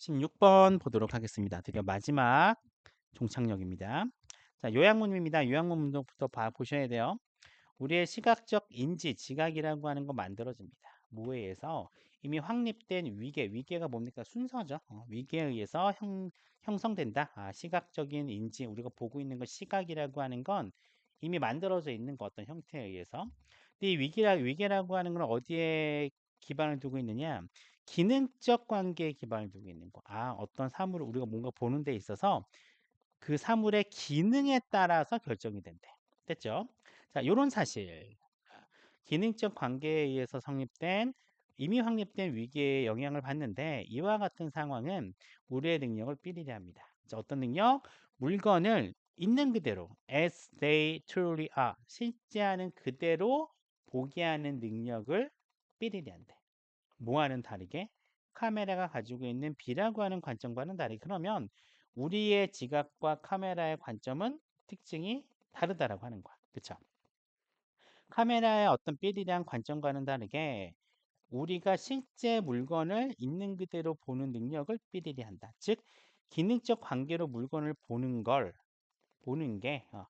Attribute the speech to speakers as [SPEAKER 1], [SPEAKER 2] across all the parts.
[SPEAKER 1] 16번 보도록 하겠습니다. 드디어 마지막 종착역입니다. 자, 요약문입니다. 요약문부터 봐 보셔야 돼요. 우리의 시각적 인지, 지각이라고 하는 거 만들어집니다. 의해서 이미 확립된 위계, 위계가 뭡니까? 순서죠. 어, 위계에 의해서 형, 형성된다. 아, 시각적인 인지, 우리가 보고 있는 거 시각이라고 하는 건 이미 만들어져 있는 거 어떤 형태에 의해서. 근데 이 위계라, 위계라고 하는 건 어디에 기반을 두고 있느냐? 기능적 관계에 기반을 두고 있는 거. 아, 어떤 사물을 우리가 뭔가 보는 데 있어서 그 사물의 기능에 따라서 결정이 된대. 됐죠? 자, 요런 사실. 기능적 관계에 의해서 성립된 이미 확립된 위기에 영향을 받는데 이와 같은 상황은 우리의 능력을 삐리리 합니다. 자, 어떤 능력? 물건을 있는 그대로 as they truly are 실제하는 그대로 보게 하는 능력을 삐리리 한대. 뭐와는 다르게 카메라가 가지고 있는 B라고 하는 관점과는 다르게 그러면 우리의 지각과 카메라의 관점은 특징이 다르다라고 하는 거야. 그쵸? 카메라의 어떤 삐리한 관점과는 다르게 우리가 실제 물건을 있는 그대로 보는 능력을 삐리리 한다. 즉, 기능적 관계로 물건을 보는 걸, 보는 게, 어,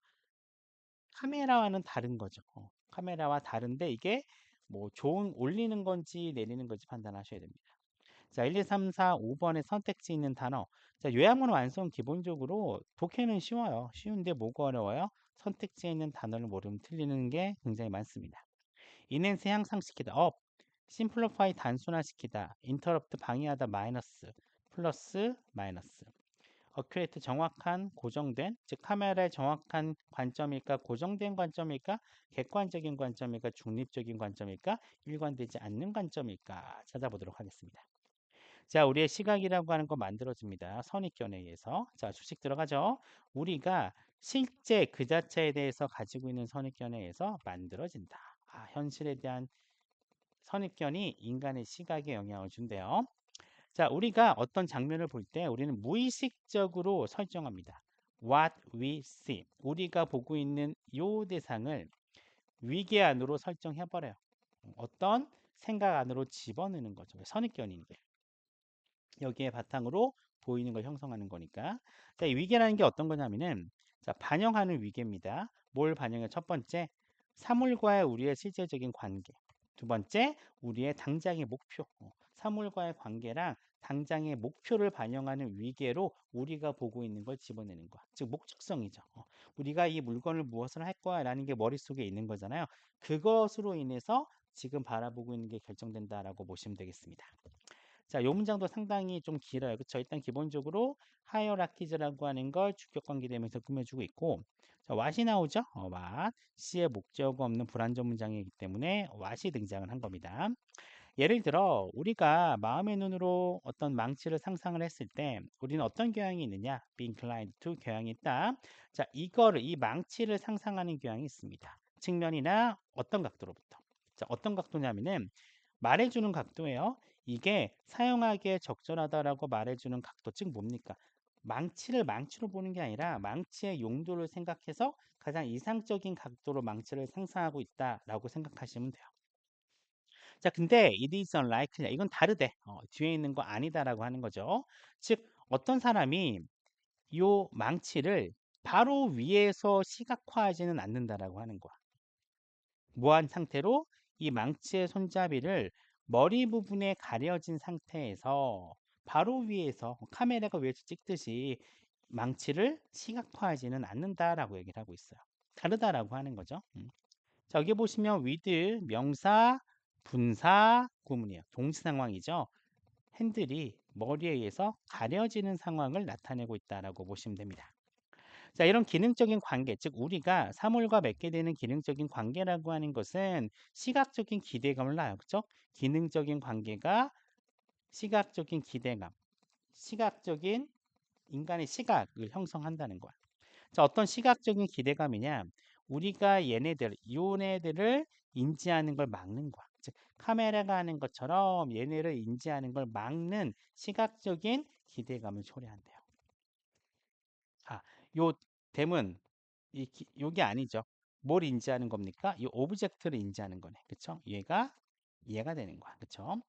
[SPEAKER 1] 카메라와는 다른 거죠. 어, 카메라와 다른데 이게 뭐 좋은 올리는 건지 내리는 건지 판단하셔야 됩니다. 자, 1, 2, 3, 4, 5번에 선택지 있는 단어. 자, 요약문 완성 기본적으로 독해는 쉬워요. 쉬운데 뭐가 어려워요? 선택지에 있는 단어를 모르면 틀리는 게 굉장히 많습니다. 인핸스 향상시키다. 업. 심플로파이 단순화시키다. 인터럽트 방해하다 마이너스. 플러스 마이너스. 어큐레이트 정확한 고정된 즉 카메라의 정확한 관점일까 고정된 관점일까 객관적인 관점일까 중립적인 관점일까 일관되지 않는 관점일까 찾아보도록 하겠습니다. 자, 우리의 시각이라고 하는 거 만들어집니다. 선입견에 의해서. 자, 주식 들어가죠. 우리가 실제 그 자체에 대해서 가지고 있는 선입견에 의해서 만들어진다. 아, 현실에 대한 선입견이 인간의 시각에 영향을 준대요. 자, 우리가 어떤 장면을 볼 때 우리는 무의식적으로 설정합니다. What we see. 우리가 보고 있는 요 대상을 위계 안으로 설정해버려요. 어떤 생각 안으로 집어넣는 거죠. 선입견인데. 여기에 바탕으로 보이는 걸 형성하는 거니까. 자, 이 위계라는 게 어떤 거냐면은 자, 반영하는 위계입니다. 뭘 반영해? 첫 번째, 사물과의 우리의 실제적인 관계. 두 번째, 우리의 당장의 목표. 어, 사물과의 관계랑 당장의 목표를 반영하는 위계로 우리가 보고 있는 걸 집어내는 거야. 즉 목적성이죠. 어, 우리가 이 물건을 무엇을 할 거야라는 게 머릿속에 있는 거잖아요. 그것으로 인해서 지금 바라보고 있는 게 결정된다라고 보시면 되겠습니다. 자, 요 문장도 상당히 좀 길어요. 그렇죠? 일단 기본적으로 하이어라키즈라고 하는 걸 주격 관계되면서 꾸며주고 있고 자, 왓이 나오죠? 어, 왓. C의 목적 없는 불완전 문장이기 때문에 왓이 등장을 한 겁니다. 예를 들어 우리가 마음의 눈으로 어떤 망치를 상상을 했을 때 우리는 어떤 교양이 있느냐? be inclined to 교양이 있다. 자, 이거를 이 망치를 상상하는 교양이 있습니다. 측면이나 어떤 각도로부터. 자, 어떤 각도냐면은 말해주는 각도예요. 이게 사용하기에 적절하다라고 말해주는 각도, 즉 뭡니까? 망치를 망치로 보는 게 아니라 망치의 용도를 생각해서 가장 이상적인 각도로 망치를 상상하고 있다라고 생각하시면 돼요. 자, 근데 it is unlikely. 이건 다르대. 어, 뒤에 있는 거 아니다라고 하는 거죠. 즉, 어떤 사람이 요 망치를 바로 위에서 시각화하지는 않는다라고 하는 거야. 무한 상태로 이 망치의 손잡이를 머리 부분에 가려진 상태에서 바로 위에서 카메라가 위에서 찍듯이 망치를 시각화하지는 않는다라고 얘기를 하고 있어요. 다르다라고 하는 거죠. 음. 자, 여기 보시면 with 명사, 분사, 구문이에요. 동시 상황이죠. 핸들이 머리에 의해서 가려지는 상황을 나타내고 있다라고 보시면 됩니다. 자, 이런 기능적인 관계, 즉 우리가 사물과 맺게 되는 기능적인 관계라고 하는 것은 시각적인 기대감을 낳아요. 그죠? 기능적인 관계가 시각적인 기대감, 시각적인 인간의 시각을 형성한다는 거야. 자, 어떤 시각적인 기대감이냐? 우리가 얘네들, 요네들을 인지하는 걸 막는 거야. 즉, 카메라가 하는 것처럼 얘네를 인지하는 걸 막는 시각적인 기대감을 초래한대요. 아, 요 댐은 이 요게 아니죠. 뭘 인지하는 겁니까? 이 오브젝트를 인지하는 거네. 그쵸? 얘가 이해가 되는 거야. 그쵸?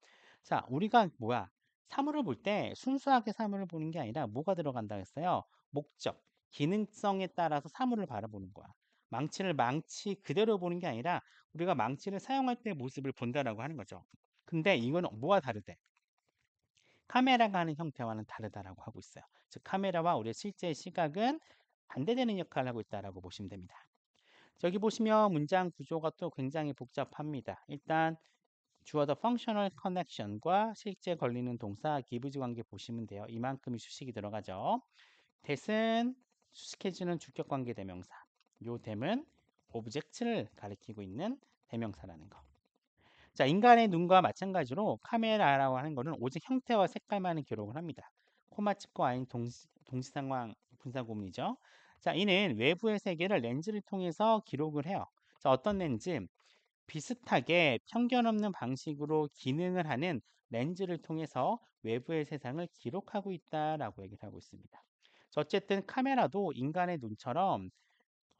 [SPEAKER 1] 자, 우리가 뭐야? 사물을 볼 때 순수하게 사물을 보는 게 아니라 뭐가 들어간다 했어요? 목적, 기능성에 따라서 사물을 바라보는 거야. 망치를 망치 그대로 보는 게 아니라 우리가 망치를 사용할 때 모습을 본다라고 하는 거죠. 근데 이건 뭐와 다르대? 카메라가 하는 형태와는 다르다라고 하고 있어요. 즉 카메라와 우리의 실제 시각은 반대되는 역할을 하고 있다라고 보시면 됩니다. 저기 보시면 문장 구조가 또 굉장히 복잡합니다. 일단 주어더 functional connection과 실제 걸리는 동사 기브즈 관계 보시면 돼요. 이만큼이 수식이 들어가죠. 대은 수식해주는 주격 관계 대명사. 요 댐은 오브젝트를 가리키고 있는 대명사라는 거. 자, 인간의 눈과 마찬가지로 카메라라고 하는 거는 오직 형태와 색깔만을 기록을 합니다. 코마 찍고 아닌 동시, 동시상황 분사구문이죠. 자, 이는 외부의 세계를 렌즈를 통해서 기록을 해요. 자, 어떤 렌즈? 비슷하게 편견 없는 방식으로 기능을 하는 렌즈를 통해서 외부의 세상을 기록하고 있다라고 얘기를 하고 있습니다. 어쨌든 카메라도 인간의 눈처럼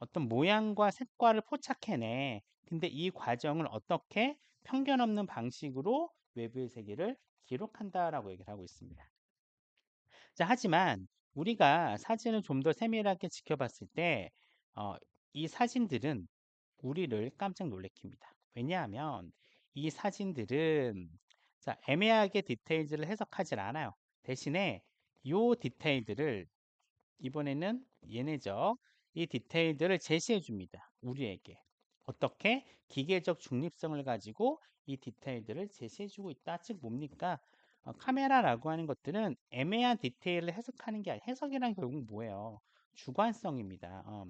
[SPEAKER 1] 어떤 모양과 색깔을 포착해내. 근데 이 과정을 어떻게 편견 없는 방식으로 외부의 세계를 기록한다라고 얘기를 하고 있습니다. 자, 하지만 우리가 사진을 좀 더 세밀하게 지켜봤을 때, 어, 이 사진들은 우리를 깜짝 놀래킵니다. 왜냐하면 이 사진들은 자, 애매하게 디테일즈를 해석하지 않아요. 대신에 이 디테일들을 이번에는 얘네죠. 이 디테일들을 제시해 줍니다. 우리에게. 어떻게 기계적 중립성을 가지고 이 디테일들을 제시해 주고 있다. 즉 뭡니까? 어, 카메라라고 하는 것들은 애매한 디테일을 해석하는 게 아니라 해석이란 결국 뭐예요? 주관성입니다. 어,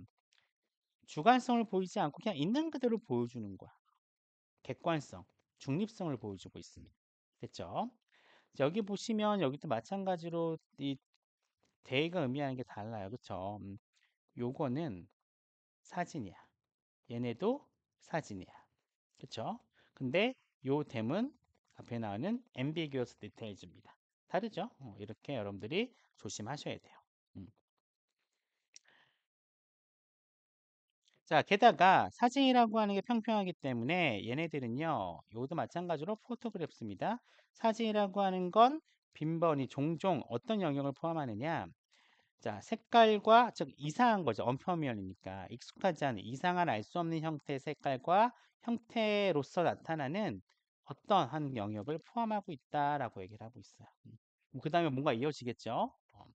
[SPEAKER 1] 주관성을 보이지 않고 그냥 있는 그대로 보여주는 거야. 객관성, 중립성을 보여주고 있습니다. 됐죠? 여기 보시면 여기도 마찬가지로 이 대가 의미하는 게 달라요. 그쵸? 음, 요거는 사진이야. 얘네도 사진이야. 그쵸? 근데 요 댐은 앞에 나오는 ambiguous details입니다. 다르죠? 어, 이렇게 여러분들이 조심하셔야 돼요. 음. 자, 게다가 사진이라고 하는 게 평평하기 때문에 얘네들은요, 요도 마찬가지로 포토그래프입니다. 사진이라고 하는 건 빈번히 종종 어떤 영역을 포함하느냐? 자, 색깔과 즉 이상한 거죠. 언퍼미얼이니까 익숙하지 않은 이상한 알 수 없는 형태의 색깔과 형태로서 나타나는 어떤 한 영역을 포함하고 있다라고 얘기를 하고 있어요. 음. 그 다음에 뭔가 이어지겠죠. 어.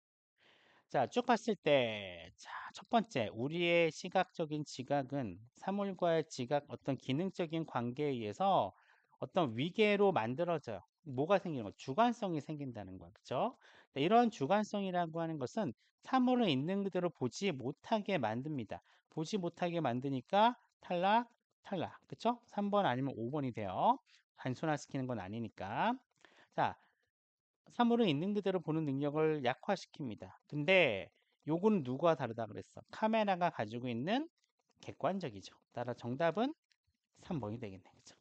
[SPEAKER 1] 자, 쭉 봤을 때, 자, 첫 번째, 우리의 시각적인 지각은 사물과의 지각 어떤 기능적인 관계에 의해서 어떤 위계로 만들어져요. 뭐가 생기는 거? 주관성이 생긴다는 거야. 그쵸? 이런 주관성이라고 하는 것은 사물을 있는 그대로 보지 못하게 만듭니다. 보지 못하게 만드니까 탈락, 탈락. 그쵸? 3번 아니면 5번이 돼요. 단순화시키는 건 아니니까. 자, 사물을 있는 그대로 보는 능력을 약화시킵니다. 근데 요거는 누구와 다르다 그랬어? 카메라가 가지고 있는 객관적이죠. 따라 정답은 3번이 되겠네. 그죠?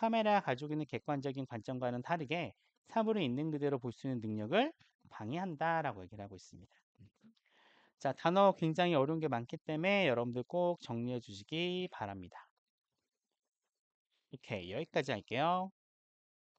[SPEAKER 1] 카메라가 가지고 있는 객관적인 관점과는 다르게 사물을 있는 그대로 볼 수 있는 능력을 방해한다라고 얘기를 하고 있습니다. 자, 단어 굉장히 어려운 게 많기 때문에 여러분들 꼭 정리해 주시기 바랍니다. 오케이, 여기까지 할게요.